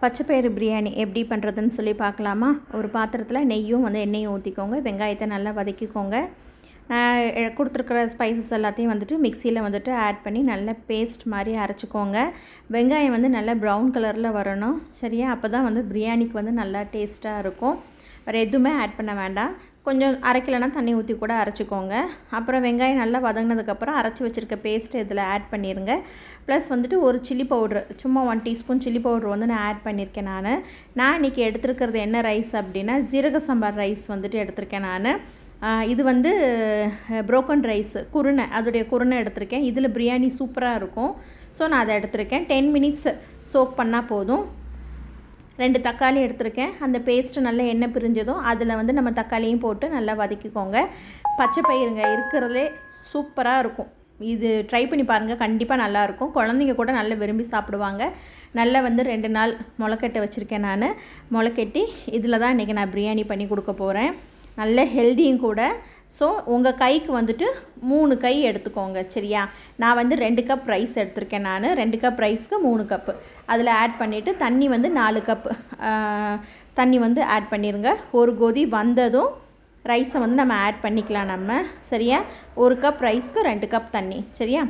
பச்சைப்பயிறு பிரியாணி எப்படி பண்ணுறதுன்னு சொல்லி பார்க்கலாமா? ஒரு பாத்திரத்தில் நெய்யும் வந்து எண்ணெயும் ஊற்றிக்கோங்க வெங்காயத்தை நல்லா வதக்கிக்கோங்க. நான் கொடுத்துருக்குற ஸ்பைசஸ் எல்லாத்தையும் வந்துட்டு மிக்சியில் வந்துட்டு ஆட் பண்ணி நல்லா பேஸ்ட் மாதிரி அரைச்சிக்கோங்க. வெங்காயம் வந்து நல்லா ப்ரௌன் கலரில் வரணும். சரியா? அப்போ தான் வந்து பிரியாணிக்கு வந்து நல்லா டேஸ்ட்டாக இருக்கும். வேறு எதுவுமே ஆட் பண்ண வேண்டாம். கொஞ்சம் அரைக்கலைன்னா தண்ணி ஊற்றி கூட அரைச்சிக்கோங்க. அப்புறம் வெங்காயம் நல்லா வதங்கினதுக்கப்புறம் அரைச்சி வச்சுருக்க பேஸ்ட்டு இதில் ஆட் பண்ணிடுங்க ப்ளஸ் வந்துட்டு ஒரு சில்லி பவுட்ரு சும்மா ஒன் டீஸ்பூன் சில்லி பவுட்ரு வந்து நான் ஆட் பண்ணியிருக்கேன் நான். நான் இன்றைக்கி எடுத்துருக்கிறது என்ன ரைஸ் அப்படின்னா ஜீரக சாம்பார் ரைஸ் வந்துட்டு எடுத்திருக்கேன் நான். இது வந்து புரோக்கன் ரைஸ் குருணை அதோடைய குருணை எடுத்திருக்கேன். இதில் பிரியாணி சூப்பராக இருக்கும். ஸோ நான் அதை எடுத்திருக்கேன். டென் மினிட்ஸ் சோக் பண்ணால் போதும். ரெண்டு தக்காளி எடுத்திருக்கேன். அந்த பேஸ்ட்டு நல்லா எண்ணெய் பிரிஞ்சதும் அதில் வந்து நம்ம தக்காளியும் போட்டு நல்லா வதக்கிக்கோங்க. பச்சை பயிருங்க இருக்கிறதே சூப்பராக இருக்கும். இது ட்ரை பண்ணி பாருங்கள் கண்டிப்பாக நல்லாயிருக்கும் குழந்தைங்க கூட நல்லா விரும்பி சாப்பிடுவாங்க. நல்லா வந்து ரெண்டு நாள் முளைக்கட்டை வச்சுருக்கேன் நான். முளைக்கட்டி இதில் தான் இன்றைக்கி நான் பிரியாணி பண்ணி கொடுக்க போகிறேன் நல்ல ஹெல்த்தியும் கூட. ஸோ உங்கள் கைக்கு வந்துட்டு மூணு கை எடுத்துக்கோங்க சரியா? நான் வந்து ரெண்டு கப் ரைஸ் எடுத்திருக்கேன் நான். ரெண்டு கப் ரைஸ்க்கு மூணு கப்பு அதில் ஆட் பண்ணிவிட்டு தண்ணி வந்து நாலு கப் தண்ணி வந்து ஆட் பண்ணிடுங்க ஒரு கொதி வந்ததும் ரைஸை வந்து நம்ம ஆட் பண்ணிக்கலாம் நம்ம சரியா? ஒரு கப் ரைஸ்க்கு ரெண்டு கப் தண்ணி சரியா?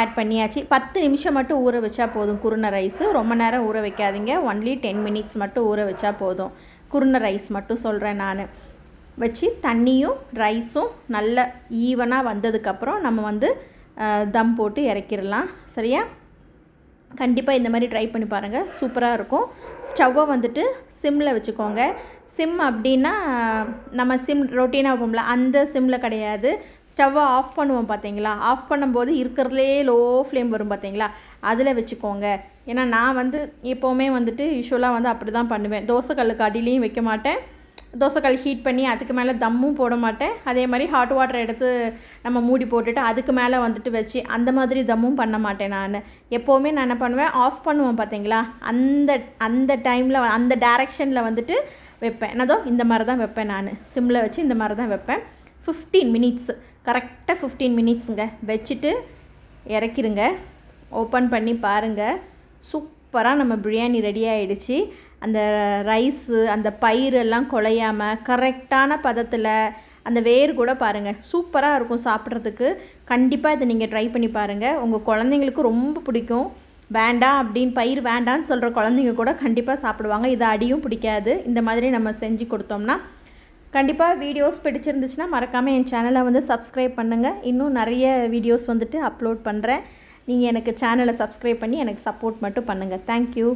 ஆட் பண்ணியாச்சு. பத்து நிமிஷம் மட்டும் ஊற வச்சா போதும் குருணை ரைஸு ரொம்ப நேரம் ஊற வைக்காதீங்க. ஒன்லி டென் மினிட்ஸ் மட்டும் ஊற வச்சா போதும். குருணை ரைஸ் மட்டும் சொல்கிறேன் நான். வச்சு தண்ணியும் ரைஸும் நல்ல ஈவனாக வந்ததுக்கப்புறம் நம்ம வந்து தம் போட்டு இறக்கிடலாம். சரியா? கண்டிப்பாக இந்த மாதிரி ட்ரை பண்ணி பாருங்கள் சூப்பராக இருக்கும். ஸ்டவ்வை வந்துட்டு சிம்மில் வச்சுக்கோங்க. சிம் அப்படின்னா நம்ம சிம் ரொட்டீனாக வைப்போம்ல அந்த சிம்மில் கிடையாது. ஸ்டவ்வை ஆஃப் பண்ணுவோம் பார்த்தீங்களா ஆஃப் பண்ணும்போது இருக்கிறதுலே லோ ஃப்ளேம் வரும் பார்த்தீங்களா அதில் வச்சுக்கோங்க. ஏன்னா நான் வந்து எப்போவுமே வந்துட்டு யூஸ்வலாக வந்து அப்படி தான் பண்ணுவேன். தோசை கல்லுக்கு அடியிலையும் வைக்க மாட்டேன். தோசைக்கல் ஹீட் பண்ணி அதுக்கு மேலே தம்மும் போட மாட்டேன். அதே மாதிரி ஹாட் வாட்டர் எடுத்து நம்ம மூடி போட்டுட்டு அதுக்கு மேலே வந்துட்டு வச்சு அந்த மாதிரி தம்மும் பண்ண மாட்டேன் நான். எப்போவுமே நான் என்ன பண்ணுவேன் ஆஃப் பண்ணுவேன் பார்த்தீங்களா அந்த அந்த டைமில் அந்த டேரெக்ஷனில் வந்துட்டு வைப்பேன். என்னதோ இந்த மாதிரி தான் வைப்பேன் நான். சிம்மில் வச்சு இந்த மாதிரி தான் வைப்பேன் ஃபிஃப்டீன் மினிட்ஸ் கரெக்டாக ஃபிஃப்டீன் மினிட்ஸுங்க வச்சுட்டு இறக்கிருங்க. ஓப்பன் பண்ணி பாருங்கள் சூப்பராக நம்ம பிரியாணி ரெடி ஆகிடுச்சி அந்த ரைஸு அந்த பயிரெல்லாம் குழையாமல் குலையாமல் கரெக்டான பதத்தில் அந்த வேர் கூட பாருங்கள் சூப்பராக இருக்கும் சாப்பிட்றதுக்கு. கண்டிப்பாக இதை நீங்கள் ட்ரை பண்ணி பாருங்கள் உங்கள் குழந்தைங்களுக்கு ரொம்ப பிடிக்கும். வேண்டாம் அப்படின்னு பயிர் வேண்டான்னு சொல்கிற குழந்தைங்க கூட கண்டிப்பாக சாப்பிடுவாங்க. இது அடியும் பிடிக்காது. இந்த மாதிரி நம்ம செஞ்சு கொடுத்தோம்னா கண்டிப்பாக வீடியோஸ் பிடிச்சிருந்துச்சுன்னா மறக்காமல் என் சேனலை வந்து சப்ஸ்கிரைப் பண்ணுங்கள் இன்னும் நிறைய வீடியோஸ் வந்துட்டு அப்லோட் பண்ணுறேன் நீங்கள் எனக்கு சேனலை சப்ஸ்கிரைப் பண்ணி எனக்கு சப்போர்ட் மட்டும் பண்ணுங்கள் தேங்க்யூ